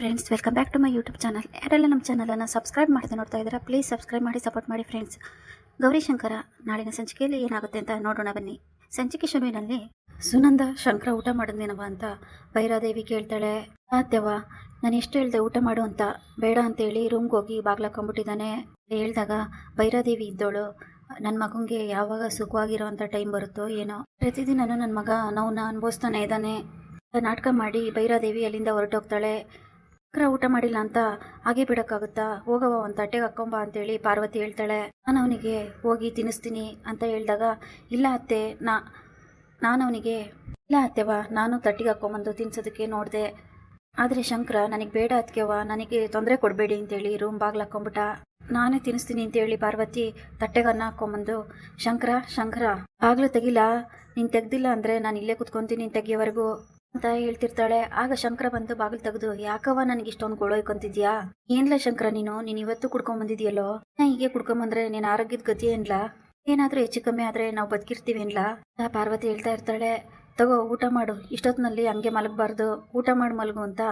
Friends welcome back to my YouTube channel ಯಾರೆಲ್ಲ ನಮ್ಮ ಚಾನಲನ್ನು ಸಬ್ಸ್ಕ್ರೈಬ್ ಮಾಡದೆ ನೋಡ್ತಾ ಇದ್ದೀರಾ ಪ್ಲೀಸ್ ಸಬ್ಸ್ಕ್ರೈಬ್ ಮಾಡಿ ಸಪೋರ್ಟ್ ಮಾಡಿ ಫ್ರೆಂಡ್ಸ್ ಗೌರಿ ಶಂಕರ, ನಾಳಿನ ಸಂಚಿಕೆಯಲ್ಲಿ ಏನಾಗುತ್ತೆ ಅಂತ ನೋಡೋಣ ಬನ್ನಿ. ಸಂಚಿಕೆ ಶುರುವಿನಲ್ಲಿ ಸುನಂದ, ಶಂಕರ ಊಟ ಮಾಡಿದ್ನೇನವ ಅಂತ ಭೈರಾದೇವಿ ಕೇಳ್ತಾಳೆ. ಅತ್ಯವ ನಾನು ಎಷ್ಟು ಹೇಳ್ದೆ ಊಟ ಮಾಡು ಅಂತ. ಬೇಡ ಅಂತೇಳಿ ರೂಮ್ಗೆ ಹೋಗಿ ಬಾಗ್ಲಾಕೊಂಡ್ಬಿಟ್ಟಿದ್ದಾನೆ ಹೇಳ್ದಾಗ ಭೈರಾದೇವಿ ಇದ್ದೋಳು ನನ್ನ ಮಗಂಗೆ ಯಾವಾಗ ಸುಖವಾಗಿರೋ ಅಂಥ ಟೈಮ್ ಬರುತ್ತೋ ಏನೋ. ಪ್ರತಿದಿನ ನನ್ನ ಮಗ ನೋವನ್ನ ಅನುಭವಿಸ್ತಾನೆ ಇದ್ದಾನೆ. ನಾಟಕ ಮಾಡಿ ಭೈರಾದೇವಿ ಅಲ್ಲಿಂದ ಹೊರಟೋಗ್ತಾಳೆ. ಶಂಕರ ಊಟ ಮಾಡಿಲ್ಲ ಅಂತ ಹಾಗೆ ಬಿಡೋಕ್ಕಾಗುತ್ತಾ? ಹೋಗವ ಒಂದು ತಟ್ಟೆಗೆ ಹಾಕೊಂಬ ಅಂತೇಳಿ ಪಾರ್ವತಿ ಹೇಳ್ತಾಳೆ. ನಾನು ಅವನಿಗೆ, ಹೋಗಿ ತಿನ್ನಿಸ್ತೀನಿ ಅಂತ ಹೇಳಿದಾಗ, ಇಲ್ಲ ಅತ್ತೆ, ನಾ, ನಾನು ಅವನಿಗೆ, ಇಲ್ಲ ಅತ್ತೆವ ನಾನು ತಟ್ಟಿಗೆ ಹಾಕೊಂಬಂದು ತಿನ್ಸೋದಕ್ಕೆ ನೋಡಿದೆ. ಆದರೆ ಶಂಕರ, ನನಗೆ ಬೇಡ ಅತ್ಕೆವ ನನಗೆ ತೊಂದರೆ ಕೊಡಬೇಡಿ ಅಂತೇಳಿ ರೂಮ್ ಬಾಗ್ಲು ಹಾಕೊಂಬಿಟ್ಟ ನಾನೇ ತಿನ್ನಿಸ್ತೀನಿ ಅಂತೇಳಿ ಪಾರ್ವತಿ ತಟ್ಟೆಗನ್ನ ಹಾಕೊಂಬಂದು ಶಂಕರ ಶಂಕರ, ಬಾಗ್ಲು ತೆಗಿಲ್ಲ ನೀನು ತೆಗ್ದಿಲ್ಲ ಅಂದರೆ ನಾನು ಇಲ್ಲೇ ಕುತ್ಕೊತೀನಿ ತೆಗಿಯೋವರೆಗೂ ಅಂತ ಹೇಳ್ತಿರ್ತಾಳೆ. ಆಗ ಶಂಕರ ಬಂದು ಬಾಗಿಲು ತೆಗೆದು, ಯಾಕವ್ವ ನನಗೆ ಇಷ್ಟೊಂದು ಗೊಳೋಯ್ಕೊಂತಿದ್ಯಾ ಏನ್ಲ ಶಂಕರ ನೀನು? ನೀನ್ ಇವತ್ತು ಕುಡ್ಕೊಂಡ್ ಬಂದಿದ್ಯಲ್ಲೋ? ನಾ ಹೀಗೆ ಕುಡ್ಕೊಂಬಂದ್ರೆ ನೀನ್ ಆರೋಗ್ಯದ ಗತಿ ಏನ್ಲಾ? ಏನಾದ್ರೂ ಹೆಚ್ಚು ಕಮ್ಮಿ ಆದ್ರೆ ನಾವು ಬದುಕಿರ್ತೀವಿ ಏನ್ಲಾ? ಪಾರ್ವತಿ ಹೇಳ್ತಾ ಇರ್ತಾಳೆ. ತಗೋ, ಊಟ ಮಾಡು. ಇಷ್ಟೊತ್ತಿನಲ್ಲಿ ಹಂಗೆ ಮಲಗಬಾರ್ದು. ಊಟ ಮಾಡಿ ಮಲಗು ಅಂತ.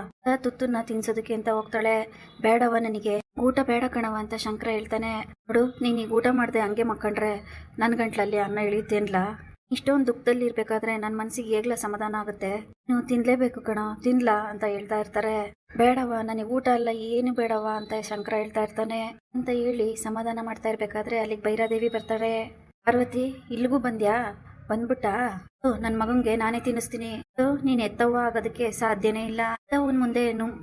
ತುತ್ತನ್ನ ತಿನ್ಸೋದಕ್ಕೆ ಅಂತ ಹೋಗ್ತಾಳೆ. ಬೇಡವ ನನಗೆ. ಊಟ ಬೇಡ ಕಣವ ಅಂತ ಶಂಕರ ಹೇಳ್ತಾನೆ. ನೋಡು ನೀನು ಈಗ ಊಟ ಮಾಡ್ದೆ ಹಂಗೆ ಮಕ್ಕಂಡ್ರೆ ನನ್ನ ಗಂಟ್ಲಲ್ಲಿ ಅನ್ನ ಇಳಿತೇನ್ಲ ಇಷ್ಟೊಂದು ದುಃಖದಲ್ಲಿ ಇರ್ಬೇಕಾದ್ರೆ ನನ್ನ ಮನಸ್ಸಿಗೆ ಹೇಗ್ಲ ಸಮಾಧಾನ ಆಗುತ್ತೆ? ನೀವು ತಿನ್ಲೇಬೇಕು ಕಣ, ತಿನ್ಲಾ ಅಂತ ಹೇಳ್ತಾ ಇರ್ತಾರೆ. ಬೇಡವ, ನನಗೆ ಊಟ ಅಲ್ಲ, ಏನು ಬೇಡವ ಅಂತ ಶಂಕರ ಹೇಳ್ತಾ ಇರ್ತಾನೆ. ಅಂತ ಹೇಳಿ ಸಮಾಧಾನ ಮಾಡ್ತಾ ಇರ್ಬೇಕಾದ್ರೆ ಅಲ್ಲಿಗೆ ಭೈರಾದೇವಿ ಬರ್ತಾಳೆ ಪಾರ್ವತಿ, ಇಲ್ಲಿಗೂ ಬಂದ್ಯಾ? ಬಂದ್ಬಿಟ್ಟ? ನನ್ನ ಮಗಂಗೆ ನಾನೇ ತಿನ್ನಿಸ್ತೀನಿ. ನೀನ್ ಎತ್ತವ್ವ ಆಗೋದಕ್ಕೆ ಸಾಧ್ಯನೇ ಇಲ್ಲ. ಅವನ್ ಮುಂದೆ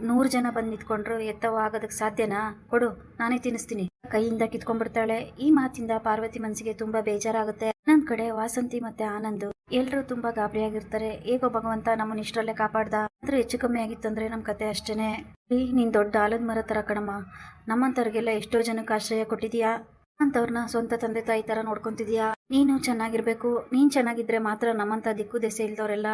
ನೂರ್ ಜನ ಬಂದ್ ನಿತ್ಕೊಂಡ್ರು ಎತ್ತವ್ವ ಆಗೋದಕ್ಕೆ ಸಾಧ್ಯನಾ? ಕೊಡು, ನಾನೇ ತಿನ್ನಿಸ್ತೀನಿ. ಕೈಯಿಂದ ಕಿತ್ಕೊಂಡ್ಬಿಡ್ತಾಳೆ. ಈ ಮಾತಿಂದ ಪಾರ್ವತಿ ಮನಸ್ಸಿಗೆ ತುಂಬಾ ಬೇಜಾರಾಗುತ್ತೆ. ನನ್ ಕಡೆ ವಾಸಂತಿ ಮತ್ತೆ ಆನಂದ್ ಎಲ್ರು ತುಂಬಾ ಗಾಬರಿಯಾಗಿರ್ತಾರೆ. ಹೇಗೋ ಭಗವಂತ ನಮ್ಮನ್ನ ಇಷ್ಟರಲ್ಲೇ ಕಾಪಾಡ್ದ. ಆದ್ರೆ ಹೆಚ್ಚು ಕಮ್ಮಿ ಆಗಿತ್ತು ಅಂದ್ರೆ ನಮ್ ಕತೆ ಅಷ್ಟೇನೆ. ನೀನ್ ದೊಡ್ಡ ಆಲದ ಮರ ತರ ಕಣಮ್ಮ. ನಮ್ಮಂತವ್ರಿಗೆಲ್ಲ ಎಷ್ಟೋ ಜನಕ್ಕೆ ಆಶ್ರಯ ಕೊಟ್ಟಿದ್ಯಾ? ಅಂತವ್ರನ್ನ ಸ್ವಂತ ತಂದೆ ತಾಯಿ ತರ ನೋಡ್ಕೊಂತಿದ್ಯಾ? ನೀನು ಚೆನ್ನಾಗಿರ್ಬೇಕು. ನೀನ್ ಚೆನ್ನಾಗಿದ್ರೆ ಮಾತ್ರ ನಮ್ಮಂತ ದಿಕ್ಕು ದೆಸೆ ಇಲ್ದವರೆಲ್ಲ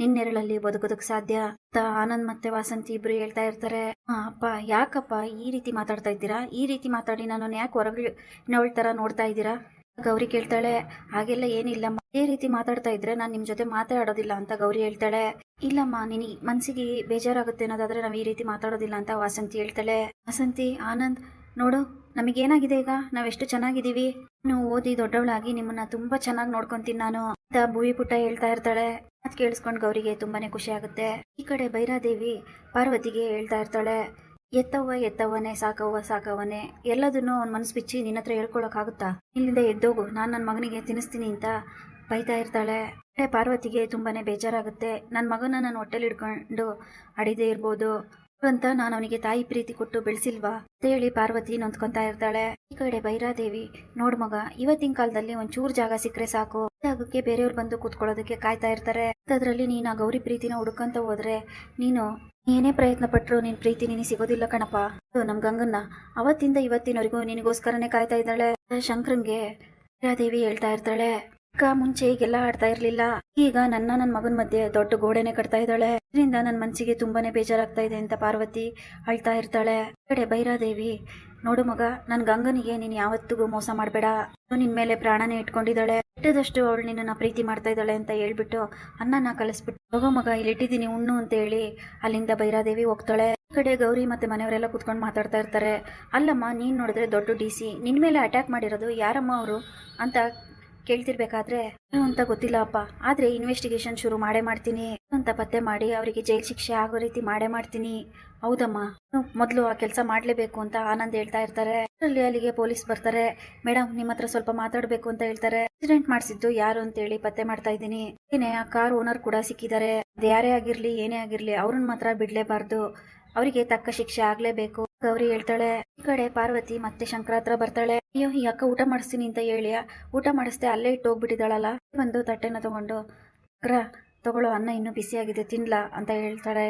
ನಿನ್ನೆರಳಲ್ಲಿ ಬದುಕೋದಕ್ ಸಾಧ್ಯ. ಅಂತ ಆನಂದ್ ಮತ್ತೆ ವಾಸಂತಿ ಇಬ್ರು ಹೇಳ್ತಾ ಇರ್ತಾರೆ. "ಆ, ಅಪ್ಪ ಯಾಕಪ್ಪ ಈ ರೀತಿ ಮಾತಾಡ್ತಾ ಇದ್ದೀರಾ? ಈ ರೀತಿ ಮಾತಾಡಿ ನಾನು ಯಾಕೆ ಹೊರಗೆ ನವಳ ತರ ನೋಡ್ತಾ ಇದ್ದೀರಾ? ಗೌರಿ ಕೇಳ್ತಾಳೆ. ಹಾಗೆಲ್ಲ ಏನಿಲ್ಲಮ್ಮ. ಇದೇ ರೀತಿ ಮಾತಾಡ್ತಾ ಇದ್ರೆ ನಾನು ನಿಮ್ ಜೊತೆ ಮಾತಾಡೋದಿಲ್ಲ ಅಂತ ಗೌರಿ ಹೇಳ್ತಾಳೆ. ಇಲ್ಲಮ್ಮ ನಿನ್ ಮನ್ಸಿಗೆ ಬೇಜಾರಾಗುತ್ತೆ ಅನ್ನೋದಾದ್ರೆ ನಾವ್ ಈ ರೀತಿ ಮಾತಾಡೋದಿಲ್ಲ ಅಂತ ವಾಸಂತಿ ಹೇಳ್ತಾಳೆ. ವಾಸಂತಿ ಆನಂದ್ ನೋಡು. ನಮಗೇನಾಗಿದೆ ಈಗ? ನಾವೆಷ್ಟು ಚೆನ್ನಾಗಿದ್ದೀವಿ? ನೀವು ಓದಿ ದೊಡ್ಡವಳಾಗಿ ನಿಮ್ಮನ್ನ ತುಂಬಾ ಚೆನ್ನಾಗಿ ನೋಡ್ಕೊಂತೀನಿ ನಾನು. ಅಂತ ಭೂವಿ ಪುಟ್ಟ ಹೇಳ್ತಾ ಇರ್ತಾಳೆ. ಅದ್ ಕೇಳಿಸ್ಕೊಂಡ್ ಗೌರಿಗೆ ತುಂಬಾನೇ ಖುಷಿ ಆಗುತ್ತೆ. ಈ ಕಡೆ ಭೈರಾದೇವಿ ಪಾರ್ವತಿಗೆ ಹೇಳ್ತಾ ಇರ್ತಾಳೆ. ಎತ್ತವ್ವ, ಎತ್ತವ್ವನೇ, ಸಾಕವ್ವ, ಸಾಕವ್ವನೇ. ಎಲ್ಲದನ್ನು ಅವ್ನ ಮನಸ್ಸು ಬಿಚ್ಚಿ ನಿನ್ನ ಹತ್ರ ಹೇಳ್ಕೊಳಕ್ಕಾಗುತ್ತಾ? ಇಲ್ಲಿಂದ ಎದ್ದೋಗು. ನಾನು ನನ್ನ ಮಗನಿಗೆ ತಿನ್ನಿಸ್ತೀನಿ ಅಂತ ಬೈತಾ ಇರ್ತಾಳೆ. ಕಡೆ ಪಾರ್ವತಿಗೆ ತುಂಬಾನೇ ಬೇಜಾರಾಗುತ್ತೆ. ನನ್ನ ಮಗನ ನಾನು ಹೊಟ್ಟೆಲಿ ಹಿಡ್ಕೊಂಡು ಅಡಿದೇ ಇರ್ಬೋದು. ಅಂತ ನಾನು ಅವನಿಗೆ ತಾಯಿ ಪ್ರೀತಿ ಕೊಟ್ಟು ಬೆಳೆಸಿಲ್ವಾ? ಅಂತ ಹೇಳಿ ಪಾರ್ವತಿ ನೊಂದ್ಕೊಂತಾ ಇರ್ತಾಳೆ. ಈ ಕಡೆ ಬೈರಾದೇವಿ, ನೋಡ್ ಮಗ, ಇವತ್ತಿನ ಕಾಲದಲ್ಲಿ ಒಂಚೂರು ಜಾಗ ಸಿಕ್ಕರೆ ಸಾಕು. ಜಾಗಕ್ಕೆ ಬೇರೆಯವ್ರು ಬಂದು ಕೂತ್ಕೊಳ್ಳೋದಕ್ಕೆ ಕಾಯ್ತಾ ಇರ್ತಾರೆ. ಅದ್ರಲ್ಲಿ ನೀನು ಆ ಗೌರಿ ಪ್ರೀತಿನ ಹುಡುಕಂತ ಹೋದ್ರೆ ನೀನು ಏನೇ ಪ್ರಯತ್ನ ಪಟ್ರು ನಿನ್ ಪ್ರೀತಿ ನಿನಗೆ ಸಿಗೋದಿಲ್ಲ ಕಣಪ್ಪ. ನಮ್ ಗಂಗನ್ನ ಅವತ್ತಿಂದ ಇವತ್ತಿನವರೆಗೂ ನಿನಗೋಸ್ಕರನೇ ಕಾಯ್ತಾ ಇದ್ದಾಳೆ. ಶಂಕರಂಗೆ ಭೈರಾದೇವಿ ಹೇಳ್ತಾ ಇರ್ತಾಳೆ. ಅಕ್ಕ ಮುಂಚೆ ಈಗೆಲ್ಲ ಆಡ್ತಾ ಇರ್ಲಿಲ್ಲ. ಈಗ ನನ್ನ ನನ್ನ ಮಗನ ಮಧ್ಯೆ ದೊಡ್ಡ ಗೋಡೆನೆ ಕಟ್ತಾ ಇದ್ದಾಳೆ. ಇದರಿಂದ ನನ್ನ ಮನಸ್ಸಿಗೆ ತುಂಬಾನೇ ಬೇಜಾರಾಗ್ತಾ ಇದೆ ಅಂತ ಪಾರ್ವತಿ ಅಳ್ತಾ ಇರ್ತಾಳೆ. ಕಡೆ ಭೈರಾದೇವಿ ನೋಡು ಮಗ, ನನ್ ಗಂಗನಿಗೆ ನೀನ್ ಯಾವತ್ತಿಗೂ ಮೋಸ ಮಾಡಬೇಡ. ನಿನ್ ಮೇಲೆ ಪ್ರಾಣನೇ ಇಟ್ಕೊಂಡಿದ್ದಾಳೆ. ಇಟ್ಟದಷ್ಟು ಅವಳು ನಿನ್ನ ಪ್ರೀತಿ ಮಾಡ್ತಾ ಇದ್ದಾಳೆ ಅಂತ ಹೇಳ್ಬಿಟ್ಟು ಅನ್ನನ ಕಲಿಸ್ಬಿಟ್ಟು, ಹೋಗೋ ಮಗ ಇಲ್ಲಿ ಇಟ್ಟಿದ್ದೀನಿ ಉಣ್ಣು ಅಂತ ಹೇಳಿ ಅಲ್ಲಿಂದ ಭೈರಾದೇವಿ ಹೋಗ್ತಾಳೆ. ಕಡೆ ಗೌರಿ ಮತ್ತೆ ಮನೆಯವರೆಲ್ಲ ಕುತ್ಕೊಂಡು ಮಾತಾಡ್ತಾ ಇರ್ತಾರೆ. ಅಲ್ಲಮ್ಮ, ನೀನ್ ನೋಡಿದ್ರೆ ದೊಡ್ಡ ಡಿ ಸಿ. ನಿನ್ ಮೇಲೆ ಅಟ್ಯಾಕ್ ಮಾಡಿರೋದು ಯಾರಮ್ಮ ಅವರು? ಅಂತ ಕೇಳ್ತಿರ್ಬೇಕಾದ್ರೆ ಅಂತ ಗೊತ್ತಿಲ್ಲ ಅಪ್ಪ. ಆದ್ರೆ ಇನ್ವೆಸ್ಟಿಗೇಷನ್ ಶುರು ಮಾಡೇ ಮಾಡ್ತೀನಿ. ಅಂತ ಪತ್ತೆ ಮಾಡಿ ಅವರಿಗೆ ಜೈಲ್ ಶಿಕ್ಷೆ ಆಗೋ ರೀತಿ ಮಾಡೇ ಮಾಡ್ತೀನಿ. ಹೌದಮ್ಮ. ಮೊದಲು ಆ ಕೆಲಸ ಮಾಡಲೇಬೇಕು ಅಂತ ಆನಂದ್ ಹೇಳ್ತಾ ಇರ್ತಾರೆ. ಅಲ್ಲಿ ಅಲ್ಲಿಗೆ ಪೊಲೀಸ್ ಬರ್ತಾರೆ. ಮೇಡಮ್ ನಿಮ್ಮ ಹತ್ರ ಸ್ವಲ್ಪ ಮಾತಾಡಬೇಕು ಅಂತ ಹೇಳ್ತಾರೆ. ಆಕ್ಸಿಡೆಂಟ್ ಮಾಡಿಸಿದ್ದು ಯಾರು ಅಂತ ಹೇಳಿ ಪತ್ತೆ ಮಾಡ್ತಾ ಇದ್ದೀನಿ. ಏನೇ, ಆ ಕಾರ್ ಓನರ್ ಕೂಡ ಸಿಕ್ಕಿದ್ದಾರೆ. ಅದು ಯಾರೇ ಆಗಿರ್ಲಿ, ಏನೇ ಆಗಿರ್ಲಿ, ಅವ್ರನ್ನ ಮಾತ್ರ ಬಿಡ್ಲೇಬಾರ್ದು. ಅವರಿಗೆ ತಕ್ಕ ಶಿಕ್ಷೆ ಆಗ್ಲೇಬೇಕು. ಗೌರಿ ಹೇಳ್ತಾಳೆ, ಈ ಕಡೆ ಪಾರ್ವತಿ ಮತ್ತೆ ಶಂಕರ ಹತ್ರ ಬರ್ತಾಳೆ. ಅಯ್ಯೋ, ಈ ಅಕ್ಕ ಊಟ ಮಾಡಿಸ್ತೀನಿ ಅಂತ ಹೇಳಿಯ. ಊಟ ಮಾಡಿಸ್ದೆ ಅಲ್ಲೇ ಇಟ್ಟು ಹೋಗ್ಬಿಟ್ಟಿದ್ದಾಳಲ್ಲ ಬಂದು ತಟ್ಟೆನ ತಗೊಂಡು. ಶಂಕರ, ತಗೊಳ್ಳೋ, ಅನ್ನ ಇನ್ನೂ ಬಿಸಿಯಾಗಿದೆ ತಿನ್ಲಾ ಅಂತ ಹೇಳ್ತಾಳೆ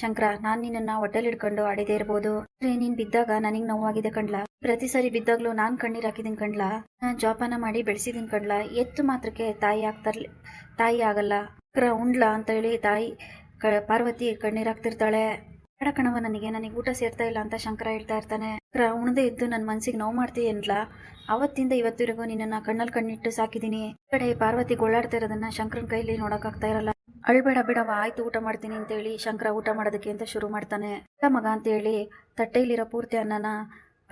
ಶಂಕರ. ನಾನ್ ನಿನ್ನನ್ನ ಹೊಟ್ಟೆಲಿ ಹಿಡ್ಕೊಂಡು ಆಡಿದೆ ಇರ್ಬೋದು. ನೀನು ನೀನ್ ಬಿದ್ದಾಗ ನನಗೆ ನೋವಾಗಿದೆ ಕಣ್ಲಾ. ಪ್ರತಿ ಸಾರಿ ಬಿದ್ದಾಗ್ಲೂ ನಾನ್ ಕಣ್ಣೀರ್ ಹಾಕಿದೀನಿ ಕಣ್ಲಾ. ನಾನು ಜೋಪಾನ ಮಾಡಿ ಬೆಳೆಸಿದೀನಿ ಕಣ್ಲಾ. ಎತ್ತು ಮಾತ್ರಕ್ಕೆ ತಾಯಿ ಆಗ್ತಾರ್ಲಿ, ತಾಯಿ ಆಗಲ್ಲ. ಶಂಕರ, ಉಂಡ್ಲಾ ಅಂತ ಹೇಳಿ ತಾಯಿ ಪಾರ್ವತಿ ಕಣ್ಣೀರ್ ಹಾಕ್ತಿರ್ತಾಳೆ. ಬೇಡ ಕಣವ ನನಗೆ ನನಗೆ ಊಟ ಸೇರ್ತಾ ಇಲ್ಲ ಅಂತ ಶಂಕರ ಹೇಳ್ತಾ ಇರ್ತಾನೆ. ಉಣದೇ ಇದ್ದು ನನ್ನ ಮನ್ಸಿಗೆ ನೋವು ಮಾಡ್ತೀಯನ್ಲ ಅವತ್ತಿಂದ ಇವತ್ತಿವರೆಗೂ ನಿನ್ನನ್ನ ಕಣ್ಣಲ್ಲಿ ಕಣ್ಣಿಟ್ಟು ಸಾಕಿದೀನಿ. ಈ ಕಡೆ ಪಾರ್ವತಿ ಗೋಳಾಡ್ತಾ ಇರೋದನ್ನ ಶಂಕರನ್ ಕೈಲಿ ನೋಡಕ್ಕಾಗ್ತಾ ಇರಲ್ಲ. ಅಳ್ಬೇಡ ಬಿಡವ ಆಯ್ತು, ಊಟ ಮಾಡ್ತೀನಿ ಅಂತೇಳಿ ಶಂಕರ ಊಟ ಮಾಡೋದಕ್ಕೆ ಅಂತ ಶುರು ಮಾಡ್ತಾನೆ. ಮಗ ಮಗ ಅಂತೇಳಿ ತಟ್ಟೆಯಲ್ಲಿರೋ ಪೂರ್ತಿ ಅನ್ನನ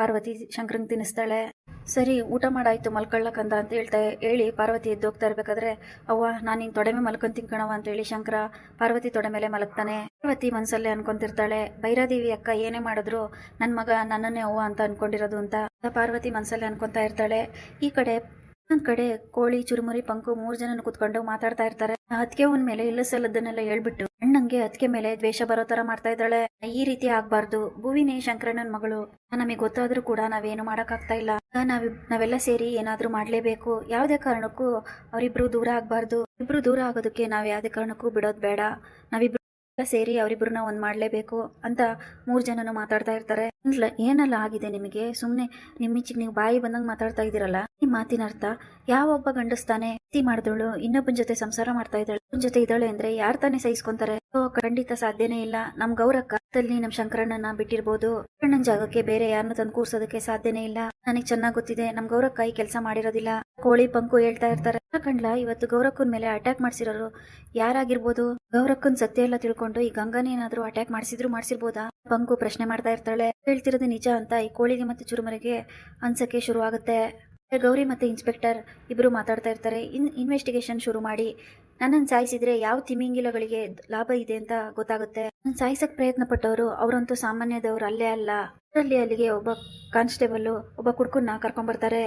ಪಾರ್ವತಿ ಶಂಕರಂಗ್ ತಿನ್ನಿಸ್ತಾಳೆ. ಸರಿ, ಊಟ ಮಾಡಾಯ್ತು ಮಲ್ಕೊಳ್ಳಕ್ಕಂದ ಅಂತ ಹೇಳ್ತಾ ಹೇಳಿ ಪಾರ್ವತಿ ಎದ್ದೋಗ್ತಾ ಇರ್ಬೇಕಾದ್ರೆ, ಅವ್ವ, ನಾನು ನಿನ್ ತೊಡೆ ಮೇಲೆ ಮಲ್ಕೊಂತೀನಿ ಕಣವ ಅಂತೇಳಿ ಶಂಕರ ಪಾರ್ವತಿ ತೊಡೆ ಮೇಲೆ ಮಲಗ್ತಾನೆ. ಪಾರ್ವತಿ ಮನ್ಸಲ್ಲೇ ಅನ್ಕೊಂತಿರ್ತಾಳೆ. ಭೈರಾದೇವಿ ಅಕ್ಕ ಏನೇ ಮಾಡಿದ್ರು ನನ್ನ ಮಗ ನನ್ನನ್ನೇ ಅವ್ವ ಅಂತ ಅನ್ಕೊಂಡಿರೋದು ಅಂತ ಪಾರ್ವತಿ ಮನ್ಸಲ್ಲೇ ಅನ್ಕೊಂತಾ ಇರ್ತಾಳೆ. ಈ ಕಡೆ ಒಂದ್ ಕಡೆ ಕೋಳಿ, ಚುರುಮುರಿ, ಪಂಕು ಮೂರ್ ಜನ ಕುತ್ಕೊಂಡು ಮಾತಾಡ್ತಾ ಇರ್ತಾರೆ. ಅದಕ್ಕೆ ಒಂದ್ ಮೇಲೆ ಇಲ್ಲ ಸಲ್ಲದನ್ನೆಲ್ಲ ಹೇಳ್ಬಿಟ್ಟು ಅಣ್ಣಂಗೆ ಅದಕ್ಕೆ ಮೇಲೆ ದ್ವೇಷ ಬರೋ ತರ ಮಾಡ್ತಾ ಇದ್ದಾಳೆ. ಈ ರೀತಿ ಆಗ್ಬಾರ್ದು. ಭುವಿನೇ ಶಂಕರಣ್ಣನ್ ಮಗಳು. ನಮಗೆ ಗೊತ್ತಾದ್ರೂ ಕೂಡ ನಾವೇನು ಮಾಡಕ್ಕಾಗ್ತಾ ಇಲ್ಲ. ನಾವ್ ನಾವೆಲ್ಲ ಸೇರಿ ಏನಾದ್ರೂ ಮಾಡ್ಲೇಬೇಕು. ಯಾವ್ದೇ ಕಾರಣಕ್ಕೂ ಅವರಿಬ್ರು ದೂರ ಆಗ್ಬಾರ್ದು. ಇಬ್ರು ದೂರ ಆಗೋದಕ್ಕೆ ನಾವ್ ಯಾವ್ದೇ ಕಾರಣಕ್ಕೂ ಬಿಡೋದ್ ಬೇಡ. ನಾವಿಬ್ರು ಸೇರಿ ಅವರಿಬ್ಬರನ್ನ ಒಂದು ಮಾಡಲೇಬೇಕು ಅಂತ ಮೂರು ಜನನು ಮಾತಾಡ್ತಾ ಇರ್ತಾರೆ. ಏನಲ್ಲ ಆಗಿದೆ ನಿಮಗೆ? ಸುಮ್ಮನೆ ನಿಮ್ಮಿಚ್ಚಿಗೆ ನೀವು ಬಾಯಿ ಬಂದಂಗೆ ಮಾತಾಡ್ತಾ ಇದ್ದೀರಲ್ಲ? ಈ ಮಾತಿನ ಅರ್ಥ ಯಾವೊಬ್ಬ ಗಂಡಸ್ತಾನೆ ಪ್ರೀತಿ ಮಾಡಿದಳು ಇನ್ನೊಬ್ಬನ ಜೊತೆ ಸಂಸಾರ ಮಾಡ್ತಾ ಇದ್ದಾಳೆ ಅವನ ಜೊತೆ ಇದ್ದಾಳೆ ಅಂದ್ರೆ ಯಾರ್ ತಾನೇ ಸಹಿಸ್ಕೊಂತಾರೆ? ಖಂಡಿತ ಸಾಧ್ಯನೇ ಇಲ್ಲ. ನಮ್ ಗೌರಕ್ಕ ನಮ್ ಶಂಕರಣ್ಣನ ಬಿಟ್ಟಿರ್ಬೋದು. ಶಂಕರಣ್ಣನ ಜಾಗಕ್ಕೆ ಬೇರೆ ಯಾರನ್ನ ತಂದು ಕೂರ್ಸೋದಕ್ಕೆ ಸಾಧ್ಯನೇ ಇಲ್ಲ. ನನಗೆ ಚೆನ್ನಾಗ್ ಗೊತ್ತಿದೆ. ನಮ್ ಗೌರಕ್ಕ ಈ ಕೆಲಸ ಮಾಡಿರೋದಿಲ್ಲ. ಕೋಳಿ ಪಂಕು ಹೇಳ್ತಾ ಇರ್ತಾರೆ. ಕಂಡ್ಲ ಇವತ್ತು ಗೌರಕ್ಕನ್ ಮೇಲೆ ಅಟ್ಯಾಕ್ ಮಾಡ್ಸಿರೋರು ಯಾರಾಗಿರ್ಬೋದು? ಗೌರಕ್ಕನ್ ಸತ್ಯ ಎಲ್ಲ ತಿಳ್ಕೊಂಡು ಈ ಗಂಗನ ಏನಾದ್ರು ಅಟ್ಯಾಕ್ ಮಾಡಿಸಿದ್ರು ಮಾಡ್ಸಿರ್ಬೋದಾ? ಪಂಕು ಪ್ರಶ್ನೆ ಮಾಡ್ತಾ ಇರ್ತಾಳೆ. ಹೇಳ್ತಿರೋದು ನಿಜ ಅಂತ ಈ ಕೋಳಿಗೆ ಮತ್ತೆ ಚುರುಮರಿಗೆ ಅನ್ಸಕ್ಕೆ ಶುರು ಆಗುತ್ತೆ ಗೌರಿ ಮತ್ತೆ ಇನ್ಸ್ಪೆಕ್ಟರ್ ಇಬ್ಬರು ಮಾತಾಡ್ತಾ ಇರ್ತಾರೆ. ಇನ್ ಇನ್ವೆಸ್ಟಿಗೇಷನ್ ಶುರು ಮಾಡಿ. ನನ್ನನ್ನು ಸಾಯಿಸಿದ್ರೆ ಯಾವ ತಿಮಿಂಗಿಲಗಳಿಗೆ ಲಾಭ ಇದೆ ಅಂತ ಗೊತ್ತಾಗುತ್ತೆ. ನನ್ನ ಸಾಯಿಸಕ್ಕೆ ಪ್ರಯತ್ನ ಪಟ್ಟವರು ಅವರಂತೂ ಸಾಮಾನ್ಯದವ್ರು ಅಲ್ಲೇ ಅಲ್ಲ. ಅದರಲ್ಲಿ ಅಲ್ಲಿಗೆ ಒಬ್ಬ ಕಾನ್ಸ್ಟೇಬಲ್ ಒಬ್ಬ ಕುಡ್ಕನ್ನ ಕರ್ಕೊಂಡ್ ಬರ್ತಾರೆ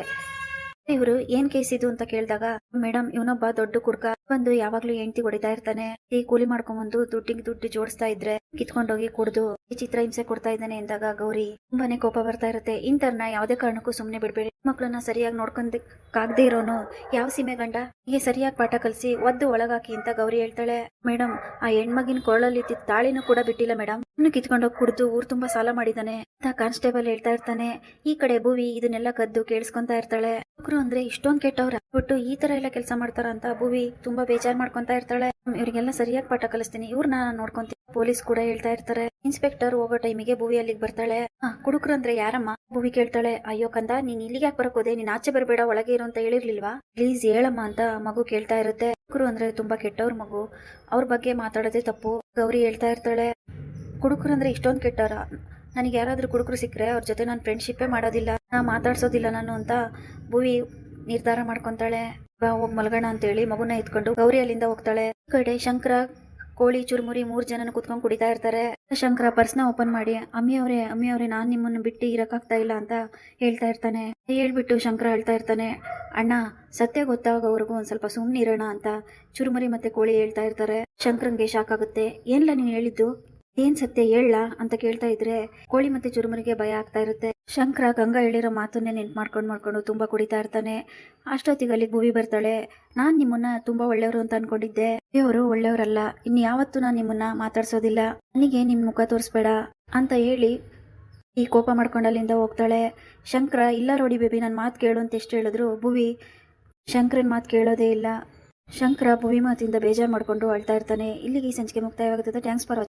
ಇವರು ಏನ್ ಕೇಸ್ ಇದು ಅಂತ ಕೇಳಿದಾಗ ಮೇಡಮ್ ಇವನೊಬ್ಬ ದೊಡ್ಡ ಕುಡ್ಕ ಬಂದು ಯಾವಾಗ್ಲೂ ಹೆಂಡತಿ ಹೊಡಿತಾ ಇರ್ತಾನೆ. ಈ ಕೂಲಿ ಮಾಡ್ಕೊಂಡ್ಬಂದು ದುಡ್ಡಿಗೆ ದುಡ್ಡು ಜೋಡಿಸ್ತಾ ಇದ್ರೆ ಕಿತ್ಕೊಂಡೋಗಿ ಕುಡ್ದು ಈ ಚಿತ್ರ ಹಿಂಸೆ ಕೊಡ್ತಾ ಇದ್ದಾನೆ ಎಂದಾಗ ಗೌರಿ ತುಂಬಾನೇ ಕೋಪ ಬರ್ತಾ ಇರುತ್ತೆ. ಇಂತರ್ನ ಯಾವ್ದೇ ಕಾರಣಕ್ಕೂ ಸುಮ್ನೆ ಬಿಡ್ಬೇಡಿ. ಮಕ್ಕಳನ್ನ ಸರಿಯಾಗಿ ನೋಡ್ಕೊಂಡಕ್ಕಾಗದೇ ಇರೋನು. ಯಾವ ಸೀಮೆ ಗಂಡ? ಹೀಗೆ ಸರಿಯಾಗಿ ಪಾಠ ಕಲಿಸಿ ಒದ್ದು ಒಳಗಾಕಿ ಅಂತ ಗೌರಿ ಹೇಳ್ತಾಳೆ ಮೇಡಮ್ ಆ ಹೆಣ್ಮಗಿನ ಕೊರಳಲ್ಲಿ ತಾಳಿನೂ ಕೂಡ ಬಿಟ್ಟಿಲ್ಲ ಮೇಡಮ್ ಇನ್ನು ಕಿತ್ಕೊಂಡೋಗಿ ಕುಡಿದು ಊರು ತುಂಬಾ ಸಾಲ ಮಾಡಿದಾನೆ. ಅಂತ ಕಾನ್ಸ್ಟೇಬಲ್ ಹೇಳ್ತಾ ಇರ್ತಾನೆ. ಈ ಕಡೆ ಭೂವಿ ಇದನ್ನೆಲ್ಲ ಕದ್ದು ಕೇಳಿಸ್ಕೊಂತಾ ಇರ್ತಾಳೆ. ಮಕ್ಳು ಅಂದ್ರೆ ಇಷ್ಟೊಂದ್ ಕೆಟ್ಟವ್ರ. ಬಿಟ್ಟು ಈ ತರ ಎಲ್ಲ ಕೆಲಸ ಮಾಡ್ತಾರ ಅಂತ ಭೂವಿ ತುಂಬಾ ಬೇಜಾರ್ ಮಾಡ್ಕೊಂತಾ ಇರ್ತಾಳೆ. ಇವರಿಗೆಲ್ಲ ಸರಿಯಾಗಿ ಪಾಠ ಕಲಿಸ್ತೀನಿ. ಇವ್ರನ್ನ ನಾನು ನೋಡ್ಕೊಂತೀನಿ. ಪೊಲೀಸ್ ಕೂಡ ಹೇಳ್ತಾ ಇರ್ತಾರೆ. ಇನ್ಸ್ಪೆಕ್ಟರ್ ಹೋಗೋ ಟೈಮಿಗೆ ಭೂವಿ ಅಲ್ಲಿಗೆ ಬರ್ತಾಳೆ. ಕುಡುಕ್ರು ಅಂದ್ರೆ ಯಾರಮ್ಮ? ಭೂವಿ ಕೇಳ್ತಾಳೆ. ಅಯ್ಯೋ ಕಂದ, ನೀನ್ ಇಲ್ಲಿಗೆ ಯಾಕೆ ಬರಕೋದೆ ನೀನ್ ಆಚೆ ಬರಬೇಡ, ಒಳಗೆ ಇರು ಅಂತ ಹೇಳಿರ್ಲಿಲ್ವಾ? ಪ್ಲೀಸ್ ಹೇಳಮ್ಮ ಅಂತ ಮಗು ಕೇಳ್ತಾ ಇರುತ್ತೆ. ಕುಡುಕ್ರು ಅಂದ್ರೆ ತುಂಬಾ ಕೆಟ್ಟವ್ರ ಮಗು. ಅವ್ರ ಬಗ್ಗೆ ಮಾತಾಡೋದೇ ತಪ್ಪು. ಗೌರಿ ಹೇಳ್ತಾ ಇರ್ತಾಳೆ. ಕುಡುಕ್ರು ಅಂದ್ರೆ ಇಷ್ಟೊಂದು ಕೆಟ್ಟಾರ? ನನಗೆ ಯಾರಾದರೂ ಕುಡುಕರು ಸಿಕ್ಕರೆ ಅವ್ರ ಜೊತೆ ನಾನು ಫ್ರೆಂಡ್ಶಿಪ್ಪೇ ಮಾಡೋದಿಲ್ಲ. ನಾ ಮಾತಾಡ್ಸೋದಿಲ್ಲ ನಾನು ಅಂತ ಭುವಿ ನಿರ್ಧಾರ ಮಾಡ್ಕೊಂತಾಳೆ. ಬಾ ಮಲಗೋಣ ಅಂತೇಳಿ ಮಗುನ ಎತ್ಕೊಂಡು ಗೌರಿ ಅಲ್ಲಿಂದ ಹೋಗ್ತಾಳೆ. ಕಡೆ ಶಂಕರ, ಕೋಳಿ, ಚುರುಮುರಿ ಮೂರ್ ಜನನ ಕುತ್ಕೊಂಡು ಕುಡಿತಾ ಇರ್ತಾರೆ. ಶಂಕರ ಪರ್ಸ್ನ ಓಪನ್ ಮಾಡಿ, ಅಮ್ಮಿ ಅವರೇ, ಅಮ್ಮಿ ಅವ್ರೆ, ನಾನ್ ನಿಮ್ಮನ್ನ ಬಿಟ್ಟು ಇರೋಕ್ಕಾಗ್ತಾ ಇಲ್ಲ ಅಂತ ಹೇಳ್ತಾ ಇರ್ತಾನೆ. ಹೇಳ್ಬಿಟ್ಟು ಶಂಕರ ಹೇಳ್ತಾ ಇರ್ತಾನೆ, ಅಣ್ಣ, ಸತ್ಯ ಗೊತ್ತಾಗ ಅವ್ರಿಗೂ ಒಂದ್ ಸ್ವಲ್ಪ ಸುಮ್ಮನಿರೋಣ ಅಂತ ಚುರುಮುರಿ ಮತ್ತೆ ಕೋಳಿ ಹೇಳ್ತಾ ಇರ್ತಾರೆ. ಶಂಕರಂಗೆ ಶಾಕ್ ಆಗುತ್ತೆ. ಏನ್ಲಾ ನೀನ್ ಹೇಳಿದ್ದು? ಏನ್ ಸತ್ಯ ಹೇಳ ಅಂತ ಕೇಳ್ತಾ ಇದ್ರೆ ಕೋಳಿ ಮತ್ತೆ ಚುರುಮುರಿಗೆ ಭಯ ಆಗ್ತಾ ಇರುತ್ತೆ. ಶಂಕರ ಗಂಗಾ ಹೇಳಿರೋ ಮಾತನ್ನೇ ನೆನ್ಪು ಮಾಡ್ಕೊಂಡು ಮಾಡ್ಕೊಂಡು ತುಂಬಾ ಕುಡಿತಾ ಇರ್ತಾನೆ. ಅಷ್ಟೊತ್ತಿಗೆ ಅಲ್ಲಿ ಭೂವಿ ಬರ್ತಾಳೆ. ನಾನ್ ನಿಮ್ಮನ್ನ ತುಂಬಾ ಒಳ್ಳೆಯವರು ಅಂತ ಅನ್ಕೊಂಡಿದ್ದೆ. ಇವರು ಒಳ್ಳೆಯವರಲ್ಲ. ಇನ್ ಯಾವತ್ತೂ ನಾನು ನಿಮ್ಮನ್ನ ಮಾತಾಡ್ಸೋದಿಲ್ಲ. ನನಗೆ ನಿಮ್ ಮುಖ ತೋರಿಸ್ಬೇಡ ಅಂತ ಹೇಳಿ ಈ ಕೋಪ ಮಾಡ್ಕೊಂಡು ಅಲ್ಲಿಂದ ಹೋಗ್ತಾಳೆ. ಶಂಕರ, ಇಲ್ಲ ರೋಡಿ ಬೇಬಿ ನನ್ನ ಮಾತು ಕೇಳು ಅಂತ ಎಷ್ಟು ಹೇಳಿದ್ರು ಭುವಿ ಶಂಕರನ್ ಮಾತು ಕೇಳೋದೇ ಇಲ್ಲ. ಶಂಕರ ಭುವಿ ಮಾತಿಂದ ಬೇಜಾರು ಮಾಡ್ಕೊಂಡು ಅಳ್ತಾ ಇರ್ತಾನೆ. ಇಲ್ಲಿಗೆ ಈ ಸಂಚಿಕೆ ಮುಕ್ತಾಯವಾಗುತ್ತದೆ. Thanks for